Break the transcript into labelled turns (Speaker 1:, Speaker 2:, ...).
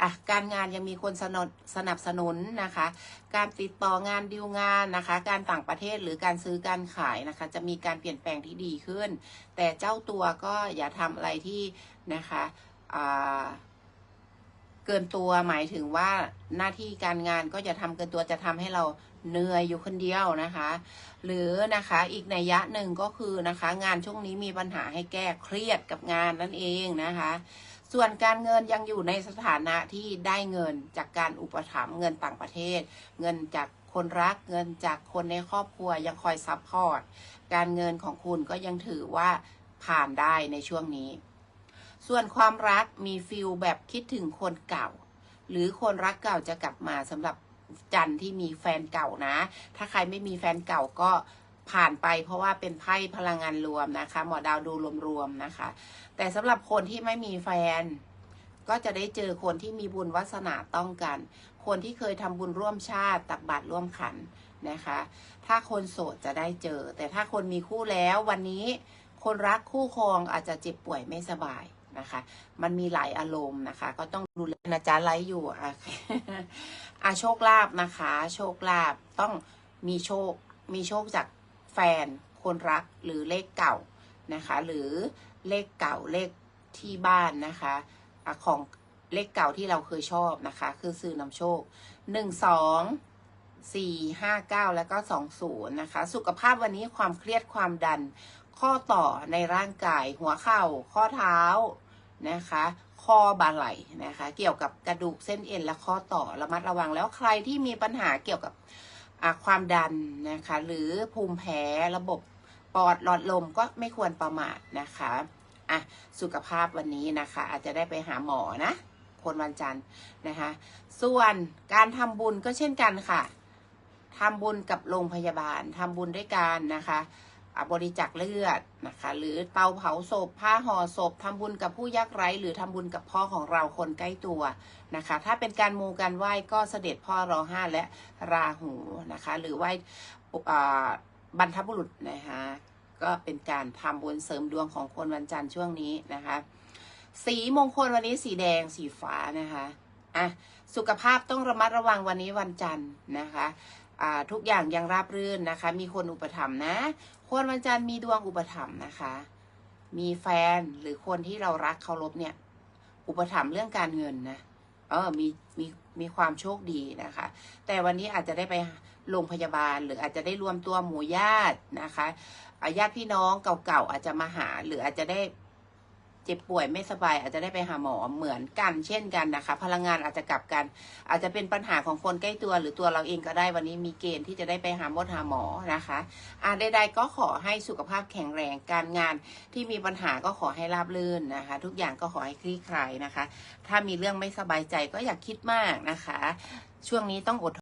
Speaker 1: อะการงานยังมีคนสนับสนับสนุนนะคะ การติดต่องานดีลงานนะคะ การต่างประเทศหรือการซื้อการขายนะคะ จะมีการเปลี่ยนแปลงที่ดีขึ้น แต่เจ้าตัวก็อย่าทำอะไรที่นะคะอ่าเกินตัวหมายถึงว่าหน้าที่การงานก็จะทำเกินตัวจะทำให้เราเหนื่อยอยู่คนเดียวนะคะ หรือนะคะอีกในยะหนึ่งก็คือนะคะ งานช่วงนี้มีปัญหาให้แก้เครียดกับงานนั่นเองนะคะ ส่วนการเงินยังอยู่ในสถานะที่ได้เงินจากการอุปถัมภ์เงินต่างประเทศ เงินจากคนรักเงินจากคนในครอบครัวยังคอยซัพพอร์ตการเงินของคุณก็ยังถือว่าผ่านได้ในช่วงนี้ ส่วนความรักมีฟิลแบบคิดถึงคนเก่า หรือคนรักเก่าจะกลับมาสำหรับจันที่มีแฟนเก่านะ ถ้าใครไม่มีแฟนเก่าก็ ผ่านไปเพราะว่าเป็นไพ่พลังงานรวมนะคะ หมอดาวดูรวมๆนะคะ แต่สำหรับคนที่ไม่มีแฟน ก็จะได้เจอคนที่มีบุญวาสนาต้องกัน คนที่เคยทำบุญร่วมชาติตักบาตรร่วมขันนะคะ ถ้าคนโสดจะได้เจอ แต่ถ้าคนมีคู่แล้ววันนี้คนรักคู่ครองอาจจะเจ็บป่วยไม่สบายนะคะ มันมีหลายอารมณ์นะคะ ก็ต้องดูแลนะจ๊ะไลฟ์อยู่อะอะโชคลาภนะคะ โชคลาภต้องมีโชคมีโชคจาก แฟน คนรักหรือเลขเก่านะคะ หรือเลขเก่าเลขที่บ้านนะคะของเลขเก่าที่เราเคยชอบนะคะ คือซื้อนำโชคหนึ่งสองสี่ห้าเก้าแล้วก็สองศูนย์นะคะ สุขภาพวันนี้ความเครียดความดัน ข้อต่อในร่างกาย หัวเข่า ข้อเท้านะคะข้อบาไหลนะคะ เกี่ยวกับกระดูกเส้นเอ็นและข้อต่อระมัดระวังแล้วใครที่มีปัญหาเกี่ยวกับ ความดันนะคะ หรือภูมิแพ้ระบบปอดหลอดลมก็ไม่ควรประมาทนะคะอะสุขภาพวันนี้นะคะ อาจจะได้ไปหาหมอนะ คนวันจันทร์นะคะ ส่วนการทำบุญก็เช่นกันค่ะทำบุญกับโรงพยาบาลทำบุญด้วยกันนะคะอะ บริจาคเลือดนะคะ หรือเตาเผาศพ ผ้าห่อศพทำบุญกับผู้ยากไร้ หรือทำบุญกับพ่อของเราคนใกล้ตัวนะคะ ถ้าเป็นการมูการไหว้ก็เสด็จพ่อรอห้าและราหูนะคะ หรือไหว้บรรพบุรุษนะคะก็เป็นการทำบุญเสริมดวงของคนวันจันทร์ช่วงนี้นะคะ สีมงคลวันนี้สีแดงสีฟ้านะคะอะสุขภาพต้องระมัดระวังวันนี้วันจันทร์นะคะ ทุกอย่างยังราบรื่นนะคะ มีคนอุปถัมภ์นะ คนวันจันทร์มีดวงอุปถัมภ์นะคะ มีแฟนหรือคนที่เรารักเคารพเนี่ย อุปถัมภ์เรื่องการเงินนะเออมีมีมีความโชคดีนะคะ แต่วันนี้อาจจะได้ไปโรงพยาบาล หรืออาจจะได้รวมตัวหมู่ญาตินะคะอะญาติพี่น้องเก่าๆอาจจะมาหา หรืออาจจะได้ เจ็บป่วยไม่สบายอาจจะได้ไปหาหมอเหมือนกัน เช่นกันนะคะ พลังงานอาจจะกลับกัน อาจจะเป็นปัญหาของคนใกล้ตัว หรือตัวเราเองก็ได้วันนี้มีเกณฑ์ที่จะได้ไปหาหมดหาหมอนะคะอ่าใดๆก็ขอให้สุขภาพแข็งแรงการงานที่มีปัญหาก็ขอให้ราบรื่นนะคะ ทุกอย่างก็ขอให้คลี่คลายนะคะ ถ้ามีเรื่องไม่สบายใจก็อย่าคิดมากนะคะ ช่วงนี้ต้องอด